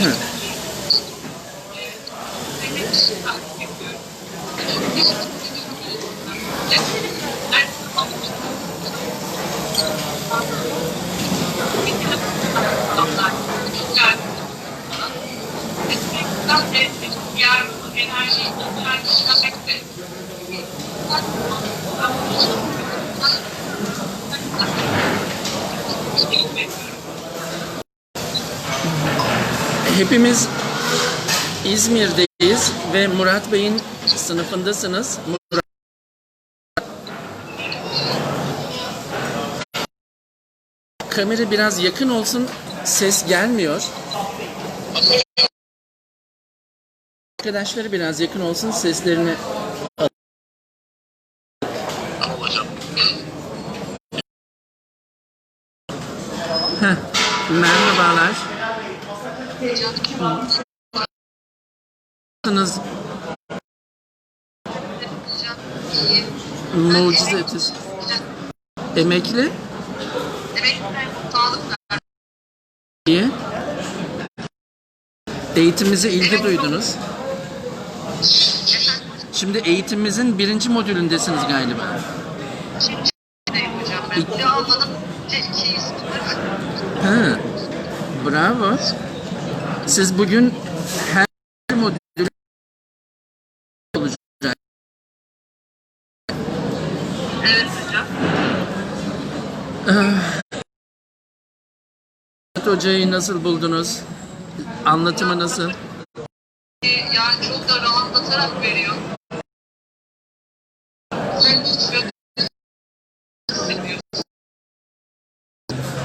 Hmm. Hepimiz İzmir'deyiz ve Murat Bey'in sınıfındasınız. Murat Kamera biraz yakın olsun, ses gelmiyor. Arkadaşları biraz yakın olsun, seslerini Heh, merhabalar. Nasılsınız? Mucize ötesi. Emekli? İyi. Eğitimimize ilgi duydunuz. Şimdi eğitimimizin birinci modülündesiniz galiba. Ya anladım. Şey, Ha, bravo. Siz bugün her modül olacak. evet hocam. Hoca'yı nasıl buldunuz? Anlatımı nasıl? Ee, Yani çok da rahatlatarak veriyor.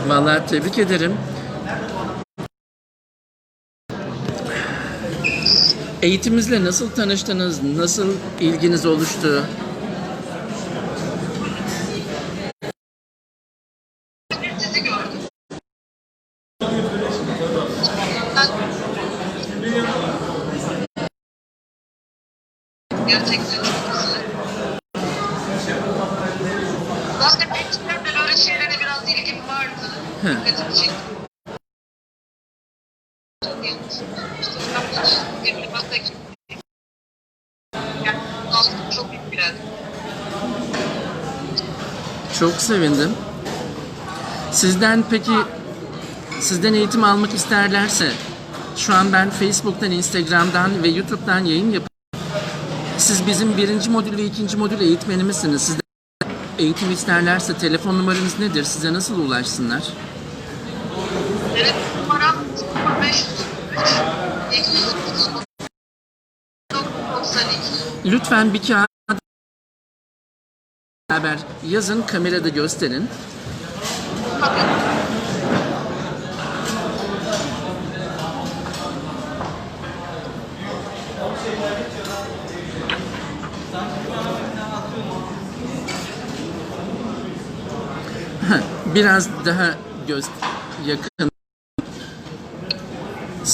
Vallahi tebrik ederim. Eğitimimizle nasıl tanıştınız? Nasıl ilginiz oluştu? Gerçekten çok güzel. Zaten de böyle şeylere biraz ilgim vardı. Dikkatimi çekti. Çok sevindim. Sizden peki sizden eğitim almak isterlerse şu an ben Facebook'tan, Instagram'dan ve YouTube'dan yayın yapıyorum. Siz bizim birinci modül ve ikinci modül eğitmenimizsiniz. Sizden eğitim isterlerse telefon numaranız nedir? Size nasıl ulaşsınlar? Evet, numaram 0503 230 92 Lütfen bir kağıt beraber yazın, kamerada gösterin. Biraz daha göz yakın.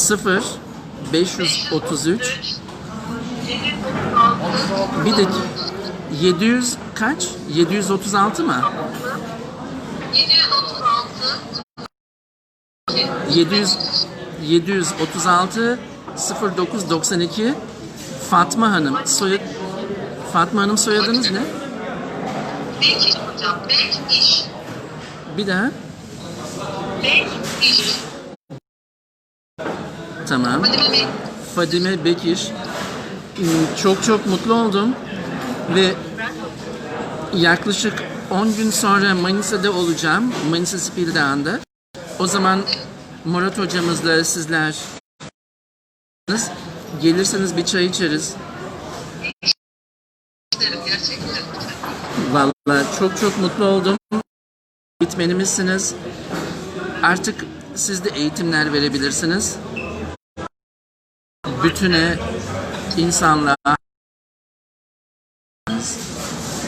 0 533 bir de 700 kaç? 736 mı? 736 700 736 0992 Fatma Hanım. Soyad Fatma Hanım soyadınız ne? Bek iş hocam, bek iş. Bir daha. Bek iş. Tamam. Fadime Bekir. Hmm, Çok çok mutlu oldum ve yaklaşık 10 gün sonra Manisa'da olacağım. Manisa Spil. O zaman Murat hocamızla sizler gelirseniz bir çay içeriz. Vallahi çok çok mutlu oldum. Eğitmenimizsiniz. Artık siz de eğitimler verebilirsiniz. Bütüne insanlığa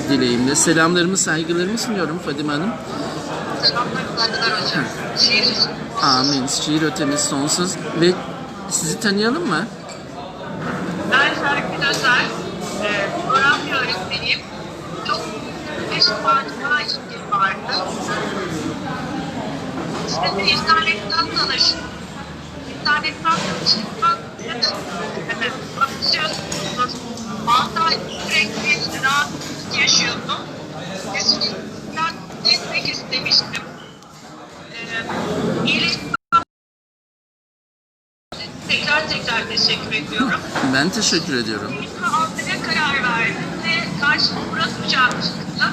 dileğimle selamlarımı saygılarımı sunuyorum Fadime Hanım. Selamlar, saygılar hocam. Şiir Amin. Şiir ötemiz sonsuz ve sizi tanıyalım mı? Ben Serpil Özer, e, coğrafya öğretmeniyim. Çok beş parçalara ilgim vardı. İşte internetten tanıştım. internetten tanıştıktan 6 ay sürekli rahatsızlık yaşıyordum. Ve gitmek istemiştim. Ee. Tekrar tekrar teşekkür ediyorum. Ben teşekkür ediyorum. İlk almaya karar verdim ve karşıma Murat Hocam çıktı.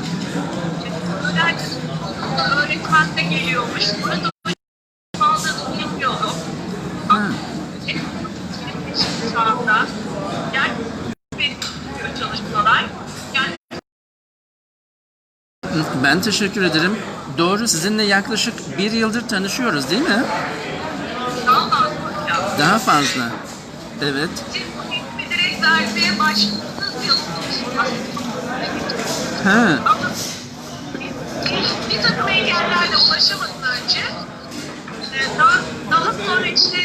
Öğretmen de geliyormuş. Murat Hocam aldığını bilmiyordum. Ha. Şimdi şu anda. Yani benim çalışmalar. Yani Ben teşekkür ederim. Doğru sizinle yaklaşık bir yıldır tanışıyoruz değil mi? daha fazla. Evet. Ha. Bir, takım engellerle ulaşamadım önce. Daha, daha sonra işte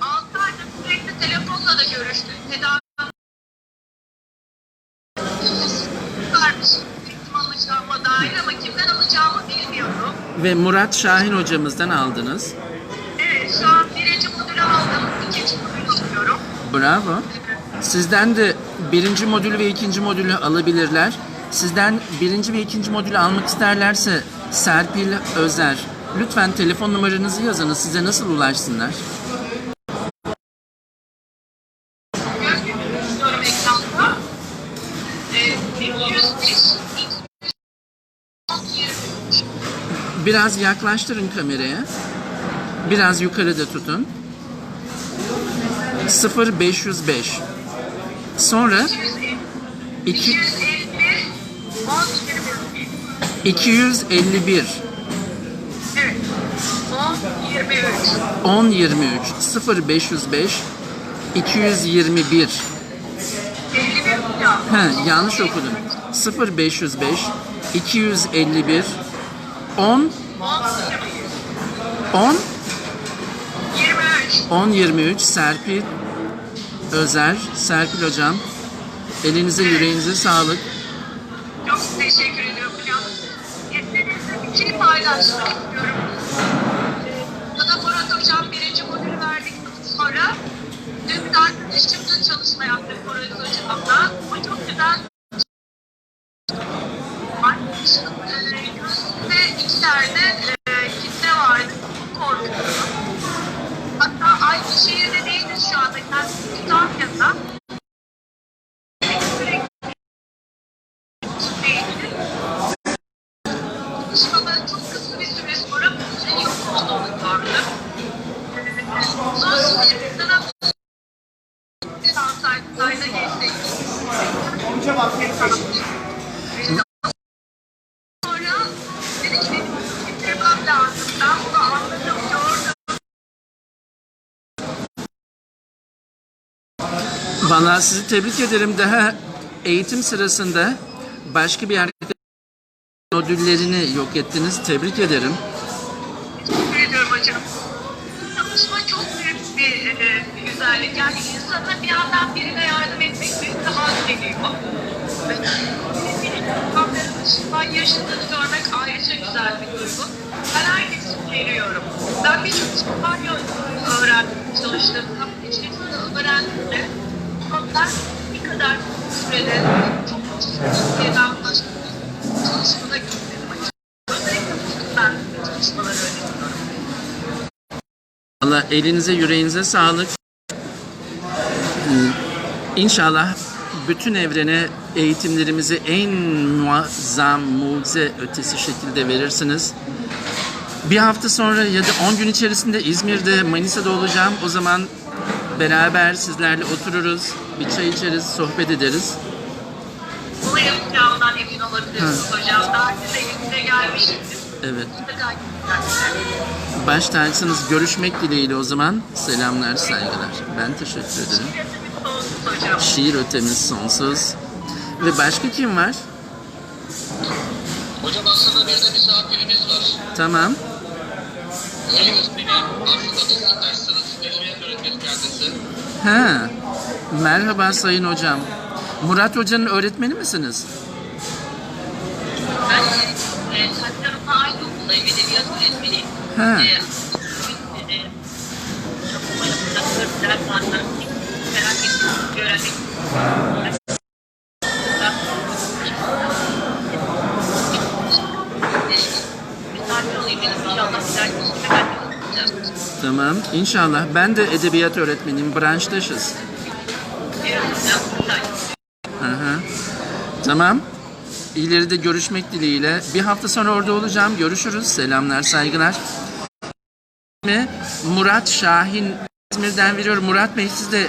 6 ayda sürekli telefonla da görüştük. Tedavi Ve Murat Şahin hocamızdan aldınız. Evet şu an birinci modülü aldım. ikinci modülü okuyorum. Bravo. Sizden de birinci modülü ve ikinci modülü alabilirler. Sizden birinci ve ikinci modülü almak isterlerse Serpil Özer. Lütfen telefon numaranızı yazınız. Size nasıl ulaşsınlar? Biraz yaklaştırın kameraya. Biraz yukarıda tutun. 0505. Sonra 2 251 10 251 Evet. 10 23 10 23 0505 221 51 hocam. He, yanlış okudum. 0505 251 10 10 23 10 23 Serpil Özer Serpil hocam elinize yüreğinize sağlık. Çok teşekkür ediyorum hocam. Yeterinizle bir şey paylaşmak istiyorum. Bana Murat hocam birinci modülü verdikten sonra dün bir arkadaşımla çalışma yaptık Murat hocamla. O çok güzel Valla sizi tebrik ederim. Daha eğitim sırasında başka bir arkadaş nodüllerini yok ettiniz. Tebrik ederim. Teşekkür ediyorum hocam. Çalışma çok büyük bir e, güzellik. Yani insana bir yandan birine yardım etmek büyük bir haz Ve insanların dışından yaşadığını görmek ayrıca güzel bir duygu. Ben herkesi veriyorum. Ben birçok İspanyol öğrendim, çalıştım. Kapı içerisinde öğrendim de. Onlar bir kadar sürede çok Türkiye'den başka bir çalışmada gitmedim açıkçası. Özellikle ben çalışmaları öğreniyorum. Valla elinize yüreğinize sağlık. Hmm, İnşallah bütün evrene eğitimlerimizi en muazzam, mucize ötesi şekilde verirsiniz. Bir hafta sonra ya da 10 gün içerisinde İzmir'de, Manisa'da olacağım. O zaman beraber sizlerle otururuz, bir çay içeriz, sohbet ederiz. Bunu yapacağımdan emin olabilirsiniz hocam. Daha evine gelmişimdir. Evet. Baş tacısınız. Görüşmek dileğiyle o zaman. Selamlar, saygılar. Ben teşekkür ederim. Şiir ötemiz sonsuz. Ve başka kim var? Hocam aslında bir de misafirimiz var. Tamam. Yunus beni aslında meslektaş sınıf edebiyat öğretmeni kendisi. Ha. Merhaba sayın hocam. Murat hocanın öğretmeni misiniz? Ben e, Saçlarımla aynı okuldayım. Edebiyat öğretmeniyim. Ha. E, Tamam. İnşallah. Ben de edebiyat öğretmeniyim. Branştaşız. Hı. Tamam. İleride görüşmek dileğiyle. Bir hafta sonra orada olacağım. Görüşürüz. Selamlar, saygılar. Murat Şahin İzmir'den veriyorum. Murat Bey siz de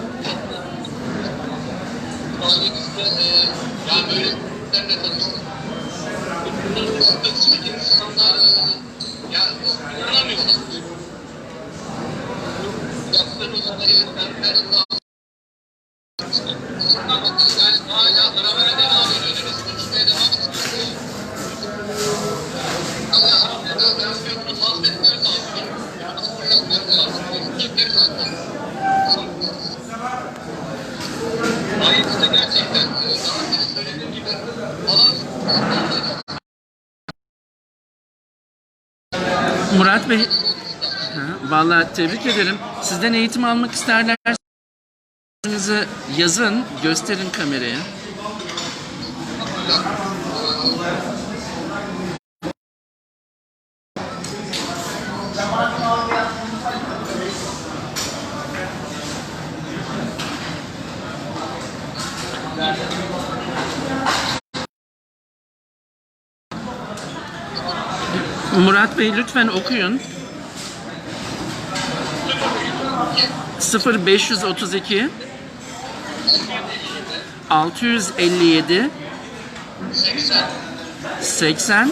18'de e, yani böyle insanlarla tanıştım. Bunların dışında çirkin insanlar e, ya inanamıyorlar. Yaptığım üzerine yeniden her yılda yani hala arabaya devam ediyoruz, konuşmaya devam ediyoruz. Allah'a emanet olun. Ben fiyatını fazla etmem lazım. Kimler lazım? Murat Bey, Ha, vallahi tebrik ederim. Sizden eğitim almak isterlerse yazın, gösterin kameraya. Murat Bey lütfen okuyun. 0532 657 80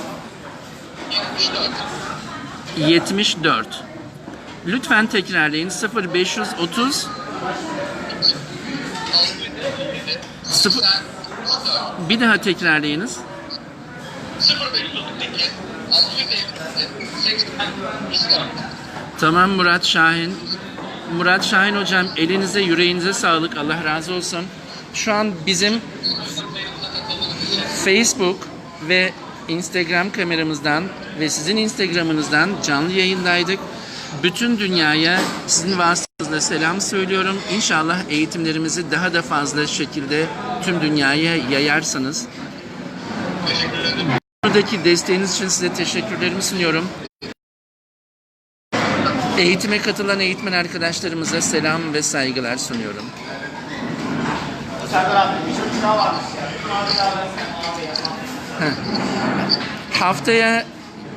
74 Lütfen tekrarlayın. 0530 0 Bir daha tekrarlayınız. 0532 652 80 Tamam Murat Şahin. Murat Şahin hocam elinize yüreğinize sağlık. Allah razı olsun. Şu an bizim Facebook ve Instagram kameramızdan ve sizin Instagram'ınızdan canlı yayındaydık. Bütün dünyaya sizin vasıtanızla selam söylüyorum. İnşallah eğitimlerimizi daha da fazla şekilde tüm dünyaya yayarsanız. Buradaki desteğiniz için size teşekkürlerimi sunuyorum. Eğitime katılan eğitmen arkadaşlarımıza selam ve saygılar sunuyorum. Haftaya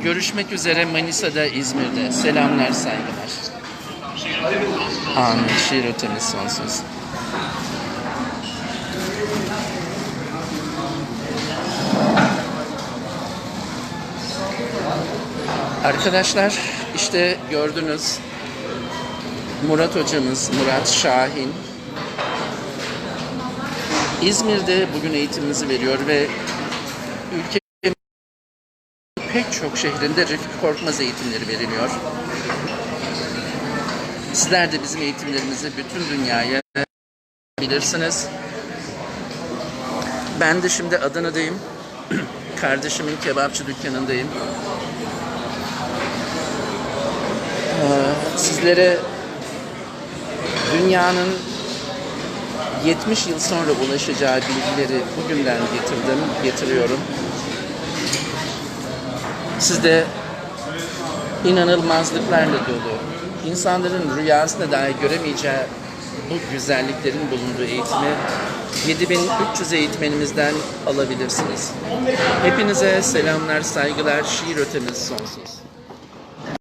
görüşmek üzere Manisa'da, İzmir'de. Selamlar, saygılar. Amin. Şiir ötemiz sonsuz. Arkadaşlar işte gördünüz Murat hocamız Murat Şahin İzmir'de bugün eğitimimizi veriyor ve ülkenin pek çok şehrinde Refik Korkmaz eğitimleri veriliyor. Sizler de bizim eğitimlerimizi bütün dünyaya bilirsiniz. Ben de şimdi Adana'dayım. Kardeşimin kebapçı dükkanındayım. Ee, sizlere dünyanın 70 yıl sonra ulaşacağı bilgileri bugünden getirdim, getiriyorum. Siz de inanılmazlıklarla dolu, insanların rüyasında dahi göremeyeceği bu güzelliklerin bulunduğu eğitimi 7300 eğitmenimizden alabilirsiniz. Hepinize selamlar, saygılar, şiir ötemiz sonsuz.